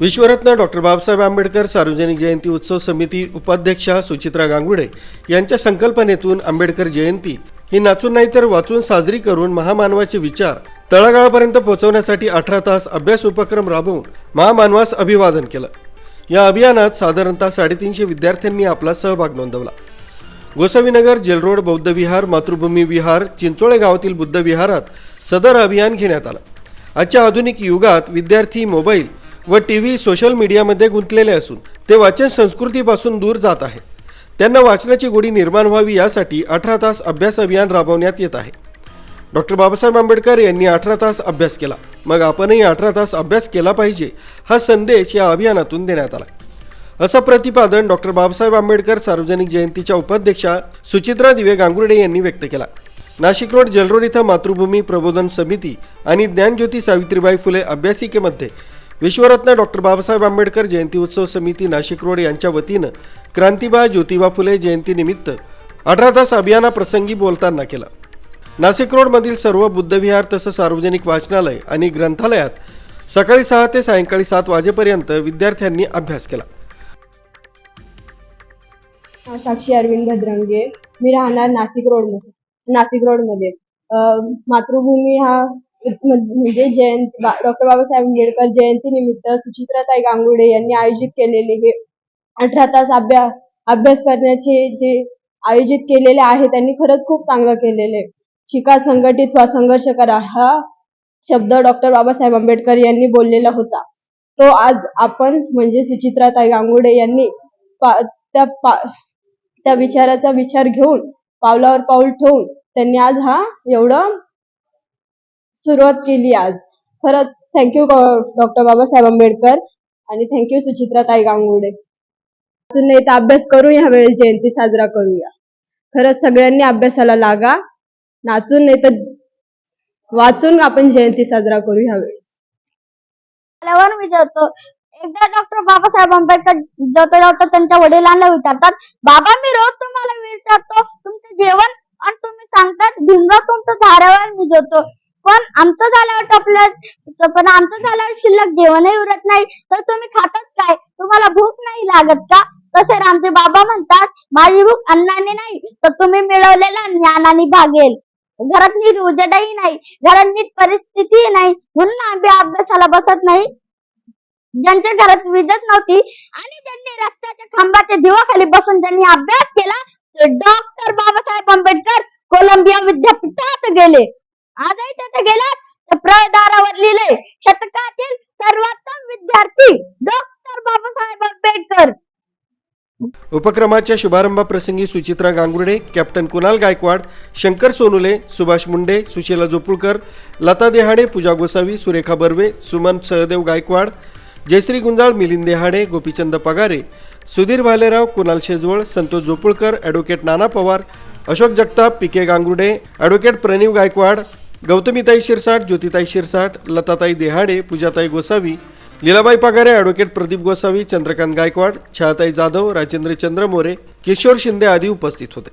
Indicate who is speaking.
Speaker 1: विश्वरत्न doctor Babasaheb Ambedkar सार्वजनिक जयंती उत्सव समिती उपाध्यक्षा सुचित्रा गांगुडे यांच्या संकल्पनेतून आंबेडकर जयंती ही नाचून नाही तर वाचून साजरी करून महामानवाचे विचार तळागाळापर्यंत पोहोचवण्यासाठी अठरा तास अभ्यास उपक्रम राबवून महामानवास अभिवादन केलं. या अभियानात साधारणतः साडेतीनशे विद्यार्थ्यांनी आपला सहभाग नोंदवला. गोसावीनगर जेलरोड बौद्ध विहार मातृभूमी विहार चिंचोळे गावातील बुद्ध विहारात सदर अभियान घेण्यात आलं. आजच्या आधुनिक युगात विद्यार्थी मोबाईल व टी व्ही सोशल मीडियामध्ये गुंतलेले असून ते वाचन संस्कृतीपासून दूर जात आहे. त्यांना वाचनाची गोडी निर्माण व्हावी यासाठी अठरा तास अभ्यास अभियान राबवण्यात येत आहे. डॉक्टर बाबासाहेब आंबेडकर यांनी अठरा तास अभ्यास केला. मग आपणही अठरा तास अभ्यास केला पाहिजे हा संदेश या अभियानातून देण्यात आला. असं प्रतिपादन डॉक्टर बाबासाहेब आंबेडकर सार्वजनिक जयंतीच्या उपाध्यक्षा सुचित्रा दिवे गांगुर्डे यांनी व्यक्त केला. नाशिक रोड जलरोड इथं मातृभूमी प्रबोधन समिती आणि ज्ञानज्योती सावित्रीबाई फुले अभ्यासिकेमध्ये विश्वरत्न डॉक्टर बाबासाहेब आंबेडकर जयंती उत्सव समिती नाशिक रोड यांच्या वतीनं क्रांतिबा ज्योतिबा फुले जयंतीनिमित्त अठरा तास अभियानाप्रसंगी बोलताना केला. नाशिक रोडमधील सर्व बुद्धविहार तसं सार्वजनिक वाचनालय आणि ग्रंथालयात सकाळी सहा ते सायंकाळी सात वाजेपर्यंत विद्यार्थ्यांनी अभ्यास केला.
Speaker 2: साक्षी अरविंद भद्रंगे मी राहणार नाशिक रोडमध्ये नाशिक रोडमध्ये. मातृभूमी हा म्हणजे जयंती डॉक्टर बाबासाहेब आंबेडकर जयंती निमित्त सुचित्राताई गांगुडे यांनी आयोजित केलेले हे अठरा तास अभ्यास अभ्यास करण्याचे जे आयोजित केलेले आहे त्यांनी खरंच खूप चांगलं केलेले. शिका संघटित व्हा संघर्ष करा हा शब्द डॉक्टर बाबासाहेब आंबेडकर यांनी बोललेला होता. तो आज आपण म्हणजे सुचित्राताई गांगुडे यांनी पा- त्या पा- त्या विचाराचा विचार घेऊन पावलावर पाऊल ठेवून त्यांनी आज हा एवढं सुरुवात केली आज. खरंच थँक्यू डॉक्टर बाबासाहेब आंबेडकर आणि थँक्यू सुचित्राताई गांगुडे. अजून नाही तर अभ्यास करू या वेळेस जयंती साजरा करूया. खरंच सगळ्यांनी अभ्यासाला लागा. नाचून नाही तर वाचून आपण जयंती साजरा करू ह्या वेळेस
Speaker 3: आल्यावर विचारतो एकदा डॉक्टर बाबासाहेब आंबेडकर जाता जाता त्यांच्या वडिलांना विचारतात बाबा मी रोज तुम्हाला विचारतो तुमचं जेवण आणि तुम्ही सांगतात भिंगा तुमचं धारावर मी जातो पण आमचं झाल्यावर टपलं पण आमचं झाल्यावर शिल्लक जेवणही उरत नाही. तर तुम्ही खातात काय? तुम्हाला भूक नाही लागत का? तसे रामचे बाबा म्हणतात माझी भूक अन्नाने नाही तर तुम्ही मिळवलेला ज्ञानाने भागेल. घरात नीट उजेडही नाही घरात नीट परिस्थितीही नाही म्हणून आम्ही अभ्यासाला बसत नाही. ज्यांच्या घरात विजत नव्हती आणि ज्यांनी रस्त्याच्या खांबाच्या दिवाखाली बसून ज्यांनी अभ्यास केला ते डॉक्टर बाबासाहेब आंबेडकर कोलंबिया विद्यापीठात गेले. आजही तिथे गेलात? तर प्रदारावर लिहिले शतकातील सर्वोत्तम विद्यार्थी डॉक्टर बाबासाहेब आंबेडकर.
Speaker 1: उपक्रमाच्या शुभारंभाप्रसंगी Suchitra Gangurde captain Kunal Gaikwad Shankar Sonule Subhash Munde Sushila Jopulkar Lata Dehade Pooja Gosavi Surekha Barve Suman Sahadev Gaikwad Jayashree Gunjal Milind Dehade Gopichand Pagare Sudhir Bhalerao Kunal Shejwal Santosh Jopulkar advocate Nana Pawar Ashok Jagtap P K Gangurde advocate Praneev Gaikwad गौतमीताई Shirsat ज्योतिताई शिरसाट लताताई देहाडे पूजाताई Gosavi Leelabai Pagare advocate Pradeep Gosavi Chandrakant Gaikwad छायाताई जाधव राजेंद्र चंद्र मोरे किशोर शिंदे आदी उपस्थित होते.